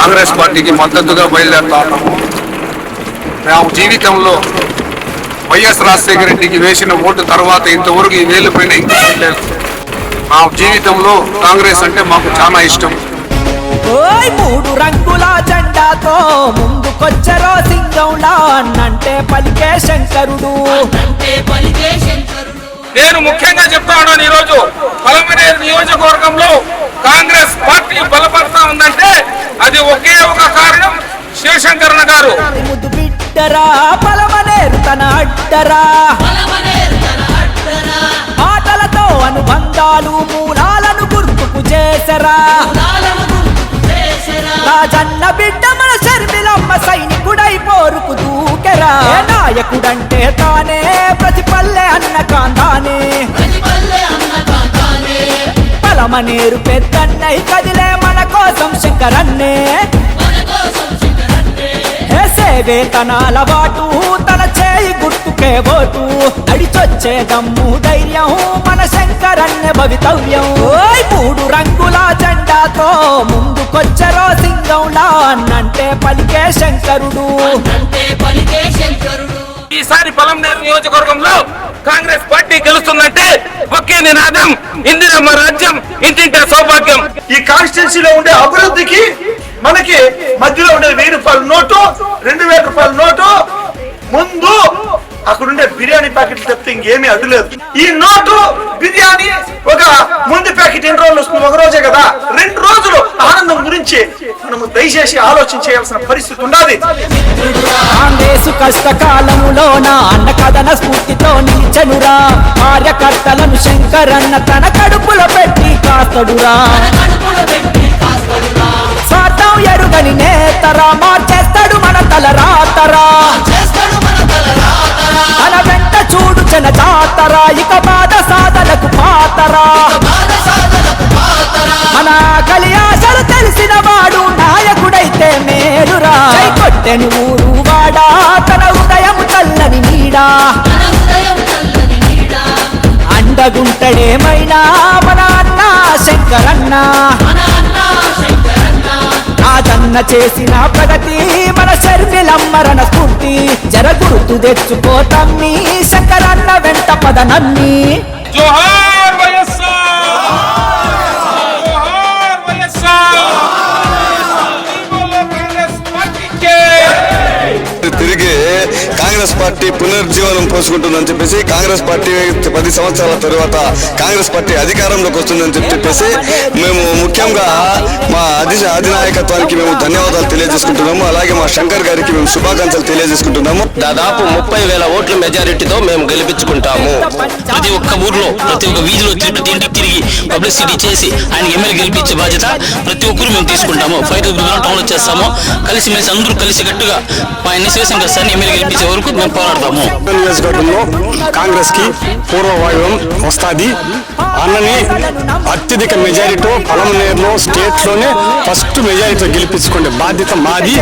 కాంగ్రెస్ పార్టీకి మద్దతుగా బయలుదేరుతా ఉన్నాము మేము జీవితంలో వైఎస్ రాజశేఖర రెడ్డికి వేసిన ఓటు తర్వాత ఇంతవరకు ఈ వేలు పైన ఇంకా మా జీవితంలో కాంగ్రెస్ అంటే మాకు చాలా ఇష్టం. ఓయ్ మూడు రంగుల జెండాతో ముందుకొచ్చరో సింగంలా అన్నంటే పలికే శంకరుడు. నేను ముఖ్యంగా చెప్తా ఉన్నాను ఈరోజు. పలమనేరు నియోజకవర్గంలో కాంగ్రెస్ పార్టీ బలపడతా ఉందంటే అది ఒకే ఒక కారణం శివశంకరణ గారు. బిడ్డరా తన అడ్డరా. మాటలతో అనుబంధాలు మూలాలను గుర్తుకు చేసరా. రాజన్న బిడ్డ మన శర్మిలమ్మ సైనికుడై పోరుకు దూకెరా. నాయకుడంటే తానే ప్రతి పల్లె అన్న కాందానే పలమనేరు పెద్దన్నై కదిలే కోసం శంకరన్నే వేసే వేతనాల వాటు తన చేయి గుర్తుకే ఓటు. నడిచొచ్చే దమ్ము ధైర్యం మన శంకరన్న భవితవ్యం. ఓయ్ మూడు రంగుల జెండాతో ముందుకొచ్చరో సింగంలా అన్నంటే పలికే శంకరుడు. ఈసారి పలమనేరు నియోజకవర్గంలో కాంగ్రెస్ పార్టీ గెలుస్తుందంటే ఒకే నినాదం ఇందిరమ్మ రాజ్యం ఇంటింటే సౌభాగ్యం. ఈ కాన్స్టిట్యున్సీలో ఉండే అభివృద్ధికి మనకి మధ్యలో ఉండే వెయ్యి రూపాయల నోటు రెండు వేల రూపాయల నోటు ముందు అక్కడ ఉండే బిర్యానీ ప్యాకెట్లు తప్పితే ఇంకేమీ అడ్డులేదు. ఈ నోటు బిర్యానీ ఒక ముందు ప్యాకెట్ ఎన్ని రోజులు వస్తుంది? ఒక రోజే కదా. రెండు రోజులు ఆనందం గురించి మనము దయచేసి ఆలోచన చేయాల్సిన పరిస్థితి ఉండాలి. కాంగ్రెసు కష్టకాలములో నా అన్న కథన స్ఫూర్తితో నిలిచనురా. కార్యకర్తలను శంకరన్న తన కడుపులో పెట్టి కాస్తడురా. స్వార్థం ఎరుగని నేతరా మార్చేస్తాడు మన తల రాతరా. మన వెంట చూడు చెన జాతరా ఇక బాధ సాధనకు పాతరా. మన ఆకలి ఆశలు తెలిసిన వాడు నాయకుడైతే మేలురా. కొట్టెను ఊరు వాడా నీడా? అండగుంటడేమైనా మన అన్న శంకరన్న. రాజన్న చేసిన ప్రగతి మన శర్మిలమ్మరణ స్ఫూర్తి. జరగుర్తు తెచ్చుకో తమ్మి శంకరన్న వెంట పదనమ్మి జోహార్! కాంగ్రెస్ పార్టీ పునర్జీవనం పోసుకుంటుందని చెప్పేసి కాంగ్రెస్ పార్టీ పది సంవత్సరాల తరువాత కాంగ్రెస్ పార్టీ అధికారంలోకి వస్తుందని చెప్పి చెప్పేసి మేము ముఖ్యంగా మా అధి అధినాయకత్వానికి మేము ధన్యవాదాలు తెలియజేసుకుంటున్నాము. అలాగే మా శంకర్ గారికి మేము శుభాకాంక్షలు తెలియజేసుకుంటున్నాము. దాదాపు ముప్పై వేల ఓట్ల మెజారిటీతో మేము గెలిపించుకుంటాము. ప్రతి ఒక్క ఊర్లో ప్రతి ఒక్క వీధిలో తిరిగి ఇంటికి తిరిగి పబ్లిసిటీ చేసి ఆయన ఎమ్మెల్యే గెలిపించే బాధ్యత ప్రతి ఒక్కరు మేము తీసుకుంటాము. ఫైవ్ టౌన్ వచ్చేస్తాము. కలిసి మెలిసి అందరూ కలిసి గట్టుగా మా ఎన్ని శివశంకర్ సార్ని ఎమ్మెల్యే గెలిపించే వరకు మేము పోరాడతాము నియోజకవర్గంలో కాంగ్రెస్కి పూర్వ వైభవం వస్తుంది. అన్నని అత్యధిక మెజారిటీ పొలంనేరులో స్టేట్లోనే ఫస్ట్ మెజారిటీతో గెలిపించుకునే బాధ్యత మాది.